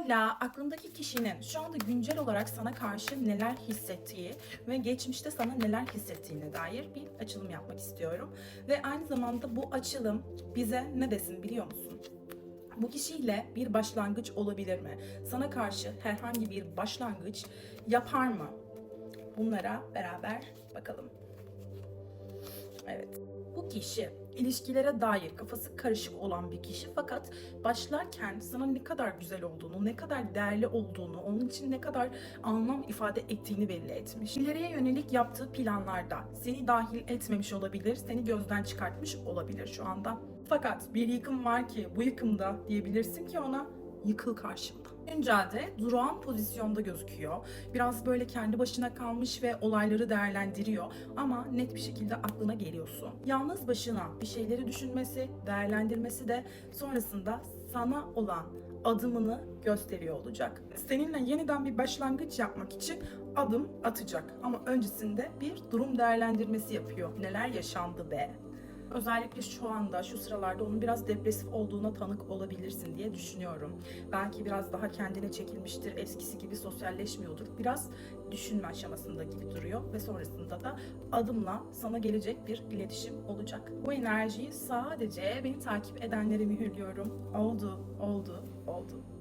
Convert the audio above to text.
Hala aklındaki kişinin şu anda güncel olarak sana karşı neler hissettiği ve geçmişte sana neler hissettiğine dair bir açılım yapmak istiyorum. Ve aynı zamanda bu açılım bize ne desin biliyor musun? Bu kişiyle bir başlangıç olabilir mi? Sana karşı herhangi bir başlangıç yapar mı? Bunlara beraber bakalım. Evet. Bu kişi ilişkilere dair kafası karışık olan bir kişi fakat başlarken sana ne kadar güzel olduğunu, ne kadar değerli olduğunu, onun için ne kadar anlam ifade ettiğini belli etmiş. İleriye yönelik yaptığı planlarda seni dahil etmemiş olabilir, seni gözden çıkartmış olabilir şu anda. Fakat bir yıkım var ki bu yıkımda diyebilirsin ki ona yıkıl karşımda. Güncelde durağan pozisyonda gözüküyor. Biraz böyle kendi başına kalmış ve olayları değerlendiriyor ama net bir şekilde aklına geliyorsun. Yalnız başına bir şeyleri düşünmesi, değerlendirmesi de sonrasında sana olan adımını gösteriyor olacak. Seninle yeniden bir başlangıç yapmak için adım atacak ama öncesinde bir durum değerlendirmesi yapıyor. Neler yaşandı be? Özellikle şu anda, şu sıralarda onun biraz depresif olduğuna tanık olabilirsin diye düşünüyorum. Belki biraz daha kendine çekilmiştir, eskisi gibi sosyalleşmiyordur. Biraz düşünme aşamasında gibi duruyor ve sonrasında da adımla sana gelecek bir iletişim olacak. Bu enerjiyi sadece beni takip edenlere mühürlüyorum. Oldu, oldu, oldu.